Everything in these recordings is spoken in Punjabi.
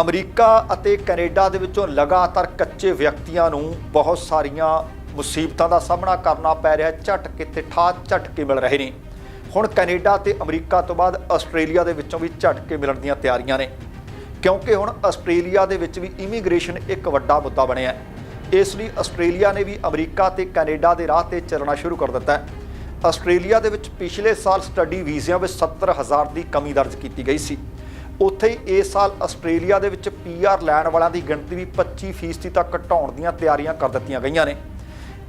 ਅਮਰੀਕਾ ਅਤੇ ਕੈਨੇਡਾ ਦੇ ਵਿੱਚੋਂ ਲਗਾਤਾਰ ਕੱਚੇ ਵਿਅਕਤੀਆਂ ਨੂੰ ਬਹੁਤ ਸਾਰੀਆਂ ਮੁਸੀਬਤਾਂ ਦਾ ਸਾਹਮਣਾ ਕਰਨਾ ਪੈ ਰਿਹਾ ਹੈ। ਝਟਕੇ ਤੇ ਠਾ ਝਟਕੇ ਮਿਲ ਰਹੇ ਨੇ। ਹੁਣ ਕੈਨੇਡਾ ਤੇ ਅਮਰੀਕਾ ਤੋਂ ਬਾਅਦ ਆਸਟ੍ਰੇਲੀਆ ਦੇ ਵਿੱਚੋਂ ਵੀ ਝਟਕੇ ਮਿਲਣ ਦੀਆਂ ਤਿਆਰੀਆਂ ਨੇ। ਕਿਉਂਕਿ ਹੁਣ ਆਸਟ੍ਰੇਲੀਆ ਦੇ ਵਿੱਚ ਵੀ ਇਮੀਗ੍ਰੇਸ਼ਨ ਇੱਕ ਵੱਡਾ ਮੁੱਦਾ ਬਣਿਆ ਹੈ। ਇਸ ਲਈ ਆਸਟ੍ਰੇਲੀਆ ਨੇ ਵੀ ਅਮਰੀਕਾ ਤੇ ਕੈਨੇਡਾ ਦੇ ਰਾਹ ਤੇ ਚੱਲਣਾ ਸ਼ੁਰੂ ਕਰ ਦਿੱਤਾ ਹੈ। ਆਸਟ੍ਰੇਲੀਆ ਦੇ ਵਿੱਚ ਪਿਛਲੇ ਸਾਲ ਸਟੱਡੀ ਵੀਜ਼ਿਆਂ ਵਿੱਚ 70000 ਦੀ ਕਮੀ ਦਰਜ ਕੀਤੀ ਗਈ ਸੀ। ਉੱਥੇ ਹੀ ਇਸ ਸਾਲ ਆਸਟ੍ਰੇਲੀਆ ਦੇ ਵਿੱਚ ਪੀਆਰ ਲੈਣ ਵਾਲਿਆਂ ਦੀ ਗਿਣਤੀ ਵੀ 25% ਤੱਕ ਘਟਾਉਣ ਦੀਆਂ ਤਿਆਰੀਆਂ ਕਰ ਦਿੱਤੀਆਂ ਗਈਆਂ ਨੇ।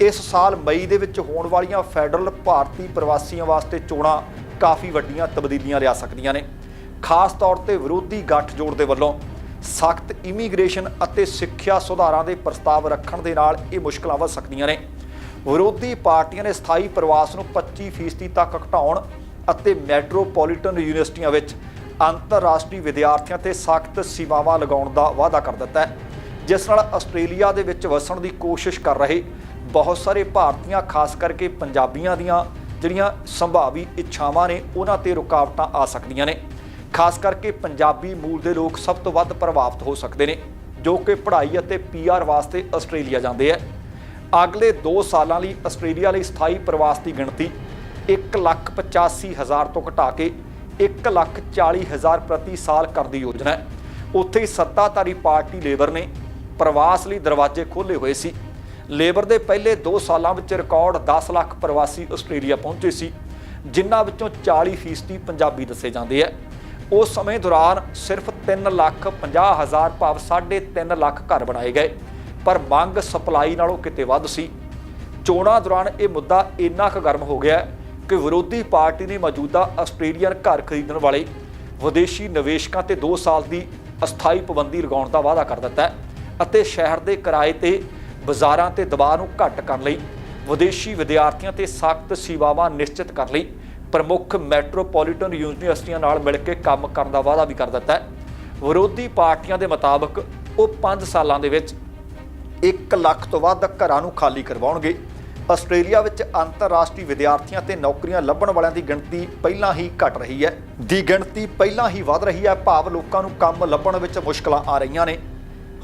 ਇਸ ਸਾਲ ਮਈ ਦੇ ਵਿੱਚ ਹੋਣ ਵਾਲੀਆਂ ਫੈਡਰਲ ਭਾਰਤੀ ਪ੍ਰਵਾਸੀਆਂ ਵਾਸਤੇ ਚੋਣਾਂ ਕਾਫੀ ਵੱਡੀਆਂ ਤਬਦੀਲੀਆਂ ਲਿਆ ਸਕਦੀਆਂ ਨੇ। ਖਾਸ ਤੌਰ ਤੇ ਵਿਰੋਧੀ ਗੱਠਜੋੜ ਦੇ ਵੱਲੋਂ ਸਖਤ ਇਮੀਗ੍ਰੇਸ਼ਨ ਅਤੇ ਸਿੱਖਿਆ ਸੁਧਾਰਾਂ ਦੇ ਪ੍ਰਸਤਾਵ ਰੱਖਣ ਦੇ ਨਾਲ ਇਹ ਮੁਸ਼ਕਲਾਂ ਵੱਧ ਸਕਦੀਆਂ ਨੇ। ਵਿਰੋਧੀ ਪਾਰਟੀਆਂ ਨੇ ਸਥਾਈ ਪ੍ਰਵਾਸ ਨੂੰ 25% ਤੱਕ ਘਟਾਉਣ ਅਤੇ ਮੈਟਰੋਪੋਲੀਟਨ ਯੂਨੀਵਰਸਿਟੀਆਂ ਵਿੱਚ ਅੰਤਰਰਾਸ਼ਟਰੀ ਵਿਦਿਆਰਥੀਆਂ ਤੇ ਸਖਤ ਸੀਮਾਵਾਂ ਲਗਾਉਣ ਦਾ ਵਾਅਦਾ ਕਰ ਦਿੱਤਾ ਹੈ, ਜਿਸ ਨਾਲ ਆਸਟ੍ਰੇਲੀਆ ਦੇ ਵਿੱਚ ਵਸਣ ਦੀ ਕੋਸ਼ਿਸ਼ ਕਰ ਰਹੇ ਬਹੁਤ ਸਾਰੇ ਭਾਰਤੀਆਂ, ਖਾਸ ਕਰਕੇ ਪੰਜਾਬੀਆਂ ਦੀਆਂ ਜਿਹੜੀਆਂ ਸੰਭਾਵੀ ਇੱਛਾਵਾਂ ਨੇ, ਉਹਨਾਂ ਤੇ ਰੁਕਾਵਟਾਂ ਆ ਸਕਦੀਆਂ ਨੇ। ਖਾਸ ਕਰਕੇ ਪੰਜਾਬੀ ਮੂਲ ਦੇ ਲੋਕ ਸਭ ਤੋਂ ਵੱਧ ਪ੍ਰਭਾਵਿਤ ਹੋ ਸਕਦੇ ਨੇ, ਜੋ ਕਿ ਪੜ੍ਹਾਈ ਅਤੇ ਪੀਆਰ ਵਾਸਤੇ ਆਸਟ੍ਰੇਲੀਆ ਜਾਂਦੇ ਆ ਅਗਲੇ 2 ਸਾਲਾਂ ਲਈ ਆਸਟ੍ਰੇਲੀਆ ਲਈ ਸਥਾਈ ਪ੍ਰਵਾਸ ਦੀ ਗਿਣਤੀ 185000 ਤੋਂ ਘਟਾ ਕੇ 140000 ਪ੍ਰਤੀ ਸਾਲ ਕਰਨ ਦੀ ਯੋਜਨਾ ਹੈ। ਉੱਥੇ ਹੀ ਸੱਤਾਧਾਰੀ ਪਾਰਟੀ ਲੇਬਰ ਨੇ ਪ੍ਰਵਾਸ ਲਈ ਦਰਵਾਜ਼ੇ ਖੋਲ੍ਹੇ ਹੋਏ ਸੀ। ਲੇਬਰ ਦੇ ਪਹਿਲੇ 2 ਸਾਲਾਂ ਵਿੱਚ ਰਿਕਾਰਡ 10 ਲੱਖ ਪ੍ਰਵਾਸੀ ਆਸਟ੍ਰੇਲੀਆ ਪਹੁੰਚੇ ਸੀ, ਜਿਨ੍ਹਾਂ ਵਿੱਚੋਂ 40% ਪੰਜਾਬੀ ਦੱਸੇ ਜਾਂਦੇ ਆ। ਉਸ ਸਮੇਂ ਦੌਰਾਨ ਸਿਰਫ 3 ਲੱਖ 50 ਹਜ਼ਾਰ ਭਾਵ 3.5 ਲੱਖ ਘਰ ਬਣਾਏ ਗਏ, ਪਰ ਮੰਗ ਸਪਲਾਈ ਨਾਲੋਂ ਕਿਤੇ ਵੱਧ ਸੀ। ਚੋਣਾਂ ਦੌਰਾਨ ਇਹ ਮੁੱਦਾ ਇੰਨਾ ਕੁ ਗਰਮ ਹੋ ਗਿਆ ਕਿ ਵਿਰੋਧੀ ਪਾਰਟੀ ਨੇ ਮੌਜੂਦਾ ਆਸਟ੍ਰੇਲੀਅਨ ਘਰ ਖਰੀਦਣ ਵਾਲੇ ਵਿਦੇਸ਼ੀ ਨਿਵੇਸ਼ਕਾਂ ਤੇ 2 ਸਾਲ ਦੀ ਅਸਥਾਈ ਪਾਬੰਦੀ ਲਗਾਉਣ ਦਾ ਵਾਅਦਾ ਕਰ ਦਿੱਤਾ ਹੈ ਅਤੇ ਸ਼ਹਿਰ ਦੇ ਕਿਰਾਏ ਤੇ ਬਾਜ਼ਾਰਾਂ ਤੇ ਦਬਾਅ ਨੂੰ ਘੱਟ ਕਰਨ ਲਈ ਵਿਦੇਸ਼ੀ ਵਿਦਿਆਰਥੀਆਂ ਤੇ ਸਖਤ ਸੇਵਾਵਾਂ ਨਿਸ਼ਚਿਤ ਕਰਨ ਲਈ ਪ੍ਰਮੁੱਖ ਮੈਟਰੋਪੋਲੀਟਨ ਯੂਨੀਵਰਸਿਟੀਆਂ ਨਾਲ ਮਿਲ ਕੇ ਕੰਮ ਕਰਨ ਦਾ ਵਾਅਦਾ ਵੀ ਕਰ ਦਿੱਤਾ ਹੈ। ਵਿਰੋਧੀ ਪਾਰਟੀਆਂ ਦੇ ਮੁਤਾਬਕ ਉਹ 5 ਸਾਲਾਂ ਦੇ ਵਿੱਚ 1 ਲੱਖ ਤੋਂ ਵੱਧ ਘਰਾਂ ਨੂੰ ਖਾਲੀ ਕਰਵਾਉਣਗੇ। ਆਸਟ੍ਰੇਲੀਆ ਵਿੱਚ ਅੰਤਰਰਾਸ਼ਟਰੀ ਵਿਦਿਆਰਥੀਆਂ ਤੇ ਨੌਕਰੀਆਂ ਲੱਭਣ ਵਾਲਿਆਂ ਦੀ ਗਿਣਤੀ ਪਹਿਲਾਂ ਹੀ ਘਟ ਰਹੀ ਹੈ। ਦੀ ਗਿਣਤੀ ਪਹਿਲਾਂ ਹੀ ਵਧ ਰਹੀ ਹੈ। ਭਾਵ ਲੋਕਾਂ ਨੂੰ ਕੰਮ ਲੱਭਣ ਵਿੱਚ ਮੁਸ਼ਕਲਾਂ ਆ ਰਹੀਆਂ ਨੇ।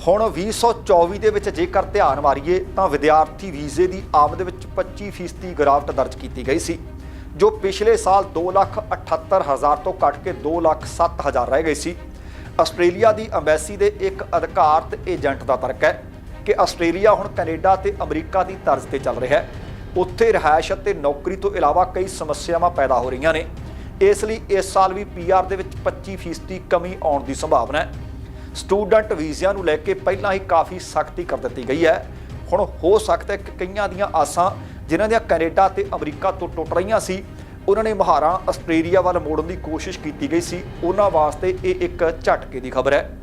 ਹੁਣ 2024 ਦੇ ਵਿੱਚ ਜੇਕਰ ਧਿਆਨ ਮਾਰੀਏ, ਤਾਂ ਵਿਦਿਆਰਥੀ ਵੀਜ਼ੇ ਦੀ ਆਮਦ ਵਿੱਚ 25% ਗਿਰਾਵਟ ਦਰਜ ਕੀਤੀ ਗਈ ਸੀ, ਜੋ ਪਿਛਲੇ ਸਾਲ 278000 ਤੋਂ ਘਟ ਕੇ 207000 ਰਹਿ ਗਈ ਸੀ। ਆਸਟ੍ਰੇਲੀਆ ਦੀ ਅੰਬੈਸੀ ਦੇ ਇੱਕ ਅਧਿਕਾਰਤ ਏਜੰਟ ਦਾ ਤਰਕ ਹੈ। ਕਿ ਆਸਟ੍ਰੇਲੀਆ ਹੁਣ ਕੈਨੇਡਾ ਤੇ ਅਮਰੀਕਾ ਦੀ ਤਰਜ਼ ਤੇ ਚੱਲ ਰਿਹਾ ਹੈ। ਉੱਥੇ ਰਿਹਾਇਸ਼ ਅਤੇ ਨੌਕਰੀ ਤੋਂ ਇਲਾਵਾ ਕਈ ਸਮੱਸਿਆਵਾਂ ਪੈਦਾ ਹੋ ਰਹੀਆਂ ਨੇ। ਇਸ ਲਈ ਇਸ ਸਾਲ ਵੀ ਪੀਆਰ ਦੇ ਵਿੱਚ 25% ਕਮੀ ਆਉਣ ਦੀ ਸੰਭਾਵਨਾ ਹੈ। ਸਟੂਡੈਂਟ ਵੀਜ਼ਿਆਂ ਨੂੰ ਲੈ ਕੇ ਪਹਿਲਾਂ ਹੀ ਕਾਫੀ ਸਖਤੀ ਕਰ ਦਿੱਤੀ ਗਈ ਹੈ। ਹੁਣ ਹੋ ਸਕਦਾ ਹੈ ਕਿ ਕਈਆਂ ਦੀਆਂ ਆਸਾਂ, ਜਿਨ੍ਹਾਂ ਦੀਆਂ ਕੈਨੇਡਾ ਤੇ ਅਮਰੀਕਾ ਤੋਂ ਟੁੱਟ ਰਹੀਆਂ ਸੀ, ਉਹਨਾਂ ਨੇ ਮਹਾਰਾਂ ਆਸਟ੍ਰੇਲੀਆ ਵੱਲ ਮੋੜਨ ਦੀ ਕੋਸ਼ਿਸ਼ ਕੀਤੀ ਗਈ ਸੀ। ਉਹਨਾਂ ਵਾਸਤੇ ਇਹ ਇੱਕ ਝਟਕੇ ਦੀ ਖਬਰ ਹੈ।